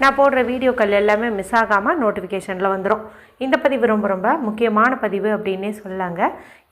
நான் போடுற வீடியோக்கள் எல்லாமே மிஸ் ஆகாமல் நோட்டிஃபிகேஷனில் வந்துடும் இந்த பதிவு ரொம்ப ரொம்ப முக்கியமான பதிவு அப்படின்னே சொல்லாங்க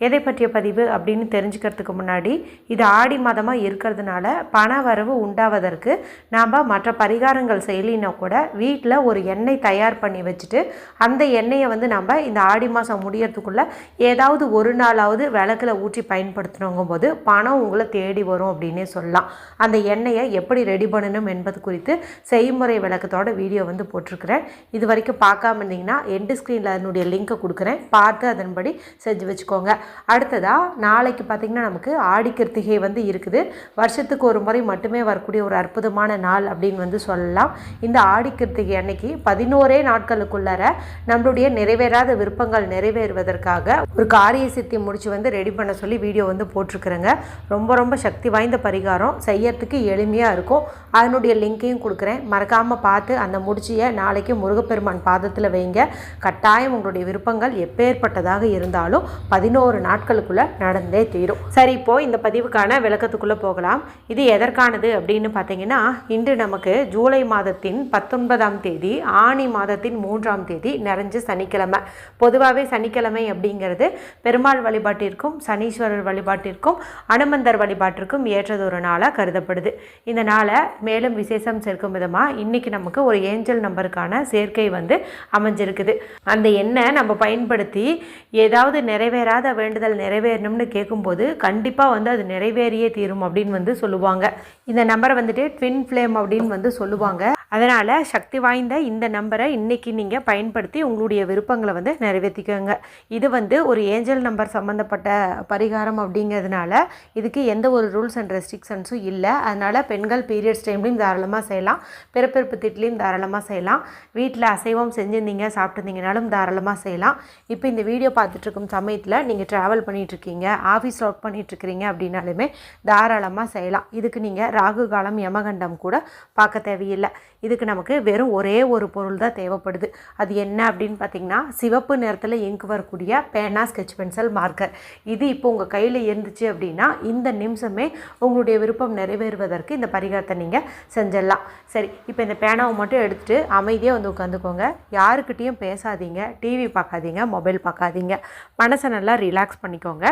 எதை பற்றிய பதிவு அப்படின்னு தெரிஞ்சுக்கிறதுக்கு முன்னாடி இது ஆடி மாதமாக இருக்கிறதுனால பண வரவு உண்டாவதற்கு நாம் மற்ற பரிகாரங்கள் செய்யலினா கூட வீட்டில் ஒரு எண்ணெய் தயார் பண்ணி வச்சுட்டு அந்த எண்ணெயை வந்து நம்ம இந்த ஆடி மாதம் முடியறதுக்குள்ளே ஏதாவது ஒரு நாளாவது விளக்கில் ஊற்றி பயன்படுத்தணுங்கும் போது பணம் உங்களை தேடி வரும் அப்படின்னே சொல்லலாம். அந்த எண்ணெயை எப்படி ரெடி பண்ணணும் என்பது குறித்து செய்முறை விளக்கத்தோட வீடியோ வந்து போட்டிருக்கிறேன். இது வரைக்கும் பார்க்காம இருந்தீங்கன்னா எண்டு ஸ்க்ரீனில் அதனுடைய லிங்க்கை கொடுக்குறேன். பார்த்து அதன்படி செஞ்சு வச்சுக்கோங்க. அடுத்ததாக நாளைக்கு பார்த்திங்கன்னா நமக்கு ஆடி கிருத்திகை வந்து இருக்குது. வருஷத்துக்கு ஒரு முறை மட்டுமே வரக்கூடிய ஒரு அற்புதமான நாள் அப்படின்னு வந்து சொல்லலாம். இந்த ஆடி கிருத்திகை அன்னைக்கு பதினோரே நாட்களுக்குள்ளார நம்மளுடைய நிறைவேறாத விருப்பங்கள் நிறைவேறுவதற்காக ஒரு காரிய சித்தி முடிச்சு வந்து ரெடி பண்ண சொல்லி வீடியோ வந்து போட்டிருக்கிறேங்க. ரொம்ப ரொம்ப சக்தி வாய்ந்த பரிகாரம். செய்யறதுக்கு எளிமையாக இருக்கும். அதனுடைய லிங்க்கையும் கொடுக்குறேன். மறக்காமல் பார்த்து அந்த முடிச்சியை நாளைக்கு முருகப்பெருமான் பாதத்தில் வைங்க. கட்டாயம் உங்களுடைய விருப்பங்கள் எப்பேற்பட்டதாக இருந்தாலும் பதினோரு நாட்களுக்குள்ளே நடந்தே தீரும். சரி இப்போ இந்த பதிவுக்கான விளக்கத்துக்குள்ளே போகலாம். இது எதற்கானது அப்படின்னு பார்த்தீங்கன்னா இன்று நமக்கு ஜூலை மாதத்தின் பத்தொன்பதாம் தேதி ஆணி மாதத்தின் மூன்றாம் தேதி நிறைஞ்ச சனிக்கிழமை. பொதுவாகவே சனிக்கிழமை அப்படிங்கிறது பெருமாள் வழிபாட்டிற்கும் சனீஸ்வரர் வழிபாட்டிற்கும் அனுமந்தர் வழிபாட்டிற்கும் ஏற்றதொரு நாளாக கருதப்படுது. இந்த நாளை மேலும் விசேஷம் சேர்க்கும் விதமாக இன்னைக்கு நமக்கு ஒரு ஏஞ்சல் நம்பருக்கான சேர்க்கை வந்து அமைஞ்சிருக்குது. அந்த எண்ணை நம்ம பயன்படுத்தி ஏதாவது நிறைவேறாத வேண்டுதல் நிறைவேறணும்னு கேட்கும்போது கண்டிப்பாக வந்து அது நிறைவேறியே தீரும் அப்படின்னு வந்து சொல்லுவாங்க. இந்த நம்பரை வந்துட்டு ட்வின் ஃப்ளேம் அப்படின்னு வந்து சொல்லுவாங்க. அதனால் சக்தி வாய்ந்த இந்த நம்பரை இன்றைக்கி நீங்கள் பயன்படுத்தி உங்களுடைய விருப்பங்களை வந்து நிறைவேற்றிக்கோங்க இது வந்து ஒரு ஏஞ்சல் நம்பர் சம்மந்தப்பட்ட பரிகாரம் அப்படிங்கிறதுனால இதுக்கு எந்த ஒரு ரூல்ஸ் அண்ட் ரெஸ்ட்ரிக்ஷன்ஸும் இல்லை. அதனால் பெண்கள் பீரியட்ஸ் டைம்லையும் தாராளமாக செய்யலாம். பிறப்பிறப்பு திட்டிலையும் தாராளமாக செய்யலாம். வீட்டில் அசைவம் செஞ்சுருந்தீங்க சாப்பிட்டுருந்தீங்கனாலும் தாராளமாக செய்யலாம். இப்போ இந்த வீடியோ பார்த்துட்ருக்கும் சமயத்தில் நீங்கள் ட்ராவல் பண்ணிகிட்ருக்கீங்க ஆஃபீஸ் ஒர்க் பண்ணிகிட்ருக்கிறீங்க அப்படின்னாலுமே தாராளமாக செய்யலாம். இதுக்கு நீங்கள் ராகு காலம் யமகண்டம் கூட பார்க்க தேவையில்லை. இதுக்கு நமக்கு வெறும் ஒரே ஒரு பொருள் தான் தேவைப்படுது. அது என்ன அப்படின்னு பார்த்தீங்கன்னா சிவப்பு நிறத்தில் இங்கு வரக்கூடிய பேனா ஸ்கெட்ச் பென்சில் மார்க்கர் இது இப்போ உங்கள் கையில் இருந்துச்சு அப்படின்னா இந்த நிமிஷமே உங்களுடைய விருப்பம் நிறைவேறுவதற்கு இந்த பரிகாரத்தை நீங்கள் செஞ்சிடலாம். சரி இப்போ இந்த பேனாவை மட்டும் எடுத்துகிட்டு அமைதியாக வந்து உட்காந்துக்கோங்க. யாருக்கிட்டேயும் பேசாதீங்க. டிவி பார்க்காதீங்க. மொபைல் பார்க்காதீங்க. மனசை நல்லா ரிலாக்ஸ் பண்ணிக்கோங்க.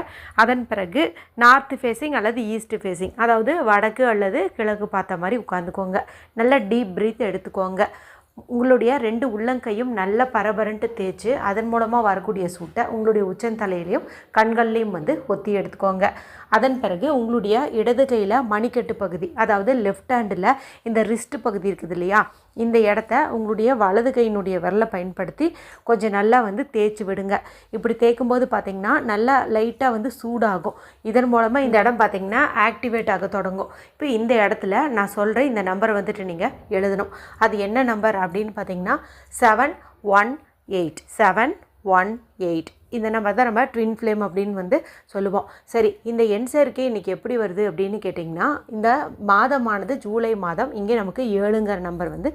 அதன் பிறகு நார்த் ஃபேஸிங் அல்லது ஈஸ்ட் ஃபேஸிங் அதாவது வடக்கு அல்லது கிழக்கு பார்த்த மாதிரி உட்காந்துக்கோங்க. நல்லா டீப் ப்ரீத் எடுத்துக்கோங்க. உங்களுடைய ரெண்டு உள்ளங்கையும் நல்ல பரபரன்ட்டு தேய்ச்சி அதன் மூலமாக வரக்கூடிய சூட்டை உங்களுடைய உச்சந்தலையிலையும் கண்கள்லேயும் வந்து ஒத்தி எடுத்துக்கோங்க. அதன் பிறகு உங்களுடைய இடது கையில் மணிக்கட்டு பகுதி அதாவது லெஃப்ட் ஹேண்டில் இந்த ரிஸ்ட் பகுதி இருக்குது இல்லையா? இந்த இடத்த உங்களுடைய வலது கையினுடைய விரலை பயன்படுத்தி கொஞ்சம் நல்லா வந்து தேய்ச்சி விடுங்க. இப்படி தேய்க்கும் போது பார்த்திங்கன்னா நல்லா லைட்டாக வந்து சூடாகும். இதன் மூலமாக இந்த இடம் பார்த்திங்கன்னா ஆக்டிவேட் ஆக தொடங்கும். இப்போ இந்த இடத்துல நான் சொல்கிற இந்த நம்பரை வந்துட்டு நீங்கள் எழுதணும். அது என்ன நம்பர் அப்படின்னு பார்த்தீங்கன்னா seven one eight seven one eight இந்த நம்ம தான் நம்ம ட்வின் ஃப்ளேம் அப்படின்னு வந்து சொல்லுவோம். சரி இந்த எண் சேர்க்கை இன்றைக்கி எப்படி வருது அப்படின்னு கேட்டிங்கன்னா இந்த மாதமானது ஜூலை மாதம் இங்கே நமக்கு ஏழுங்கிற நம்பர் வந்து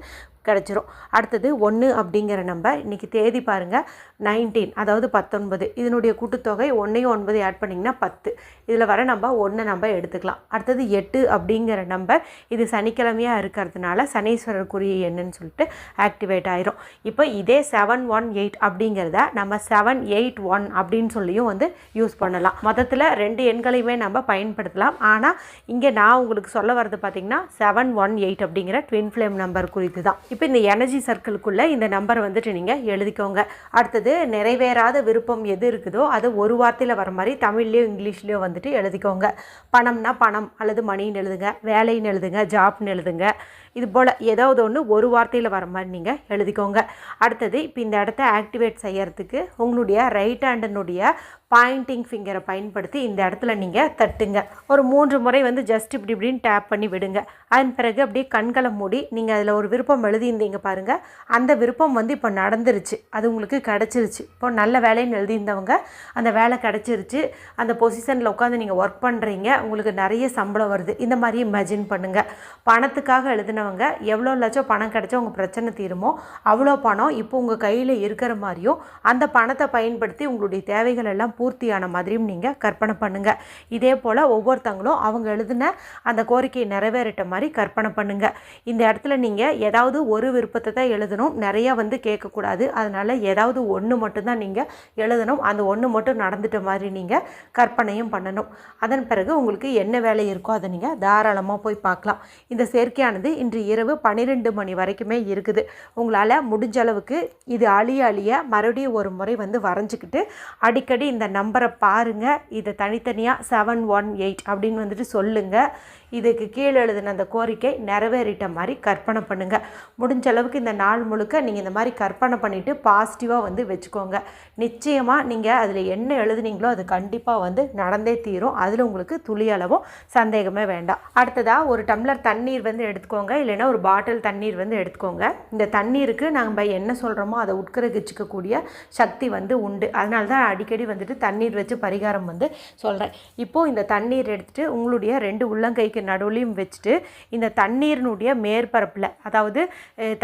கிடச்சிரும். அடுத்தது ஒன்று அப்படிங்கிற நம்பர் இன்றைக்கி தேதி பாருங்கள் நைன்டீன் அதாவது பத்தொன்பது. இதனுடைய கூட்டுத்தொகை ஒன்றையும் ஒன்பது ஆட் பண்ணிங்கன்னா பத்து. இதில் வர நம்ம ஒன்றை நம்ம எடுத்துக்கலாம். அடுத்தது எட்டு அப்படிங்கிற நம்பர் இது சனிக்கிழமையாக இருக்கிறதுனால சனீஸ்வரருக்குரிய எண்ணுன்னு சொல்லிட்டு ஆக்டிவேட் ஆயிரும். இப்போ இதே செவன் ஒன் எயிட் அப்படிங்கிறத நம்ம செவன் எயிட் ஒன் அப்படின்னு சொல்லியும் வந்து யூஸ் பண்ணலாம். மொத்தத்தில் ரெண்டு எண்களையுமே நம்ம பயன்படுத்தலாம். ஆனால் இங்கே நான் உங்களுக்கு சொல்ல வர்றது பார்த்திங்கன்னா செவன் ஒன் எயிட் அப்படிங்கிற ட்வின் ஃப்ளேம் நம்பர் குறித்து தான் இப்போ இந்த எனர்ஜி சர்க்கிளுக்குள்ளே இந்த நம்பரை வந்துட்டு நீங்கள் எழுதிக்கோங்க. அடுத்தது நிறைவேறாத விருப்பம் எது இருக்குதோ அது ஒரு வார்த்தையில் வர மாதிரி தமிழ்லேயோ இங்கிலீஷ்லேயோ வந்துட்டு எழுதிக்கோங்க. பணம்னா பணம் அல்லது மணின்னு எழுதுங்க. வேலைன்னு எழுதுங்க ஜாப்னு எழுதுங்க. இது போல் ஏதாவது ஒன்று ஒரு வார்த்தையில் வர மாதிரி நீங்கள் எழுதிக்கோங்க. அடுத்தது இப்போ இந்த இடத்த ஆக்டிவேட் செய்கிறதுக்கு உங்களுடைய ரைட் ஹேண்டனுடைய பாயிண்டிங் ஃபிங்கரை பயன்படுத்தி இந்த இடத்துல நீங்கள் தட்டுங்க. ஒரு மூன்று முறை வந்து ஜஸ்ட் இப்படி இப்படின்னு டேப் பண்ணி விடுங்க. அதன் பிறகு அப்படியே கண்களை மூடி நீங்கள் அதில் ஒரு விருப்பம் எழுதி எழுதியிருந்தீங்க பாருங்கள் அந்த விருப்பம் வந்து இப்போ நடந்துருச்சு. அது உங்களுக்கு கிடச்சிருச்சு. இப்போ நல்ல வேலைன்னு எழுதியிருந்தவங்க அந்த வேலை கிடச்சிருச்சு. அந்த பொசிஷனில் உட்காந்து நீங்கள் ஒர்க் பண்ணுறீங்க உங்களுக்கு நிறைய சம்பளம் வருது. இந்த மாதிரி இமேஜின் பண்ணுங்கள் பணத்துக்காக எழுதினவங்க எவ்வளோ லட்சம் பணம் கிடைச்சா உங்கள் பிரச்சனை தீருமோ அவ்வளோ பணம் இப்போ உங்கள் கையில் இருக்கிற மாதிரியும் அந்த பணத்தை பயன்படுத்தி உங்களுடைய தேவைகள் எல்லாம் பூர்த்தியான மாதிரியும் நீங்கள் கற்பனை பண்ணுங்கள் இதே போல் ஒவ்வொருத்தங்களும் அவங்க எழுதின அந்த கோரிக்கையை நிறைவேறிட்ட மாதிரி கற்பனை பண்ணுங்கள் இந்த இடத்துல நீங்கள் ஏதாவது ஒரு விருப்பத்தை தான் எழுதணும். நிறையா வந்து கேட்கக்கூடாது. அதனால் ஏதாவது ஒன்று மட்டும்தான் நீங்கள் எழுதணும். அந்த ஒன்று மட்டும் நடந்துட்ட மாதிரி நீங்கள் கற்பனையும் பண்ணணும். அதன் பிறகு உங்களுக்கு என்ன வேலை இருக்கோ அதை நீங்கள் தாராளமாக போய் பார்க்கலாம். இந்த சேர்க்கையானது இன்று இரவு பன்னிரெண்டு மணி வரைக்குமே இருக்குது. உங்களால் முடிஞ்ச அளவுக்கு இது அழிய அழிய மறுபடியும் ஒரு முறை வந்து வரைஞ்சிக்கிட்டு அடிக்கடி இந்த நம்பரை பாருங்கள் இதை தனித்தனியாக செவன் ஒன் எயிட் அப்படின்னு வந்துட்டு சொல்லுங்கள் இதுக்கு கீழே எழுதின அந்த கோரிக்கை நிறைவேறிட்ட மாதிரி கற்பனை பண்ணுங்கள் முடிஞ்ச அளவுக்கு இந்த நாள் முழுக்க நீங்கள் இந்த மாதிரி கற்பனை பண்ணிவிட்டு பாசிட்டிவாக வந்து வச்சுக்கோங்க. நிச்சயமாக நீங்கள் அதில் என்ன எழுதுனீங்களோ அது கண்டிப்பாக வந்து நடந்தே தீரும். அதில் உங்களுக்கு துளி அளவும் சந்தேகமே வேண்டாம். அடுத்ததாக ஒரு டம்ளர் தண்ணீர் வந்து எடுத்துக்கோங்க. இல்லைன்னா ஒரு பாட்டில் தண்ணீர் வந்து எடுத்துக்கோங்க. இந்த தண்ணீருக்கு நம்ம என்ன சொல்கிறோமோ அதை உட்கரகிச்சிக்கக்கூடிய சக்தி வந்து உண்டு. அதனால தான் அடிக்கடி வந்துட்டு தண்ணீர் வச்சு பரிகாரம் வந்து சொல்கிறேன் இப்போது இந்த தண்ணீர் எடுத்துகிட்டு உங்களுடைய ரெண்டு உள்ளங்கைக்கு நடுவுலையும் வச்சுட்டு இந்த தண்ணீரினுடைய மேற்பரப்பில் அதாவது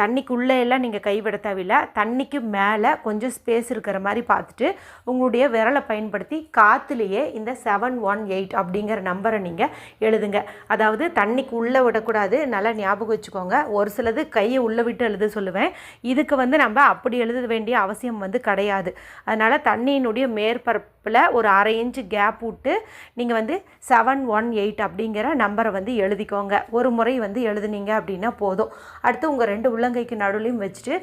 தண்ணிக்குள்ளே எல்லாம் நீங்கள் கைவிட தேவையில்லை தண்ணிக்கு மேலே கொஞ்சம் ஸ்பேஸ் இருக்கிற மாதிரி பார்த்துட்டு உங்களுடைய விரலை பயன்படுத்தி காற்றுலேயே இந்த செவன் ஒன் எயிட் அப்படிங்கிற நம்பரை நீங்கள் எழுதுங்க. அதாவது தண்ணிக்கு உள்ளே விடக்கூடாது. நல்லா ஞாபகம் வச்சுக்கோங்க. ஒரு சிலது கையை உள்ளே விட்டு எழுத சொல்லுவேன். இதுக்கு வந்து நம்ம அப்படி எழுத வேண்டிய அவசியம் வந்து கிடையாது. அதனால் தண்ணியினுடைய மேற்பரப்பில் ஒரு அரை இன்ச்சு கேப் விட்டு நீங்கள் வந்து செவன் ஒன் எயிட் அப்படிங்கிற நம்பரை வந்து எழுதிக்கோங்க. ஒரு முறை வந்து எழுதுனீங்க அப்படின்னா போதும். அடுத்து உங்கள் ரெண்டு உள்ளங்கைக்கு நடுவுலையும் வச்சுட்டு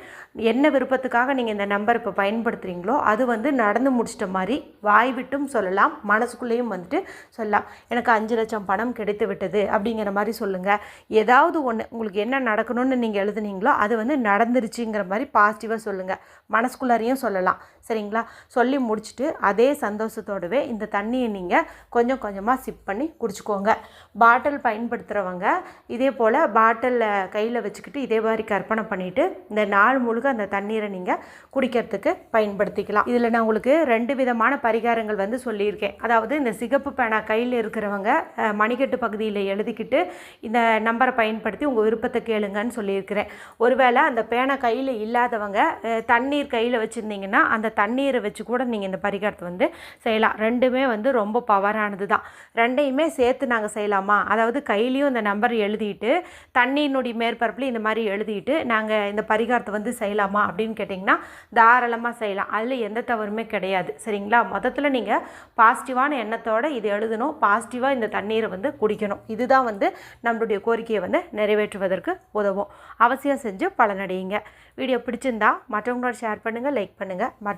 என்ன விருப்பத்துக்காக நீங்கள் இந்த நம்பர் இப்போ பயன்படுத்துகிறீங்களோ அது வந்து நடந்து முடிச்சிட்ட மாதிரி வாய் விட்டும் சொல்லலாம் மனசுக்குள்ளேயும் வந்துட்டு சொல்லலாம். எனக்கு அஞ்சு லட்சம் பணம் கிடைத்து விட்டது அப்படிங்கிற மாதிரி சொல்லுங்கள் ஏதாவது ஒன்று உங்களுக்கு என்ன நடக்கணும்னு நீங்கள் எழுதுனீங்களோ அது வந்து நடந்துருச்சுங்கிற மாதிரி பாசிட்டிவாக சொல்லுங்கள் மனசுக்குள்ளாரையும் சொல்லலாம். சரிங்களா? சொல்லி முடிச்சுட்டு அதே சந்தோஷத்தோடவே இந்த தண்ணியை நீங்கள் கொஞ்சம் கொஞ்சமாக சிப் பண்ணி குடிச்சுக்கோங்க. பாட்டில் பயன்படுத்துகிறவங்க இதே போல் பாட்டிலில் கையில் வச்சுக்கிட்டு இதே மாதிரி கற்பனை பண்ணிவிட்டு இந்த நாள் முழுக்க அந்த தண்ணீரை நீங்கள் குடிக்கிறதுக்கு பயன்படுத்திக்கலாம். இதில் நான் உங்களுக்கு ரெண்டு விதமான பரிகாரங்கள் வந்து சொல்லியிருக்கேன். அதாவது இந்த சிகப்பு பேனா கையில் இருக்கிறவங்க மணிக்கட்டு பகுதியில் எழுதிக்கிட்டு இந்த நம்பரை பயன்படுத்தி உங்கள் விருப்பத்தை கேளுங்கன்னு சொல்லியிருக்கிறேன். ஒருவேளை அந்த பேனா கையில் இல்லாதவங்க தண்ணீர் கையில் வச்சுருந்தீங்கன்னா அந்த தண்ணீரை வச்சு கூட நீங்கள் இந்த பரிகாரத்தை வந்து செய்யலாம். ரெண்டுமே வந்து ரொம்ப பவரானது தான் ரெண்டையுமே சேர்த்து நாங்கள் செய்யலாமா? அதாவது கையிலையும் இந்த நம்பர் எழுதிட்டு தண்ணீரினுடைய மேற்பரப்புலையும் இந்த மாதிரி எழுதிட்டு நாங்கள் இந்த பரிகாரத்தை வந்து செய்யலாமா அப்படின்னு கேட்டிங்கன்னா தாராளமாக செய்யலாம். அதில் எந்த தவறுமே கிடையாது. சரிங்களா? மொத்தத்தில் நீங்கள் பாசிட்டிவான எண்ணத்தோடு இது எழுதணும். பாசிட்டிவாக இந்த தண்ணீரை வந்து குடிக்கணும். இதுதான் வந்து நம்மளுடைய கோரிக்கையை வந்து நிறைவேற்றுவதற்கு உதவும். அவசியம் செஞ்சு பலனடையுங்க. வீடியோ பிடிச்சிருந்தா மற்றவங்களோட ஷேர் பண்ணுங்கள் லைக் பண்ணுங்கள்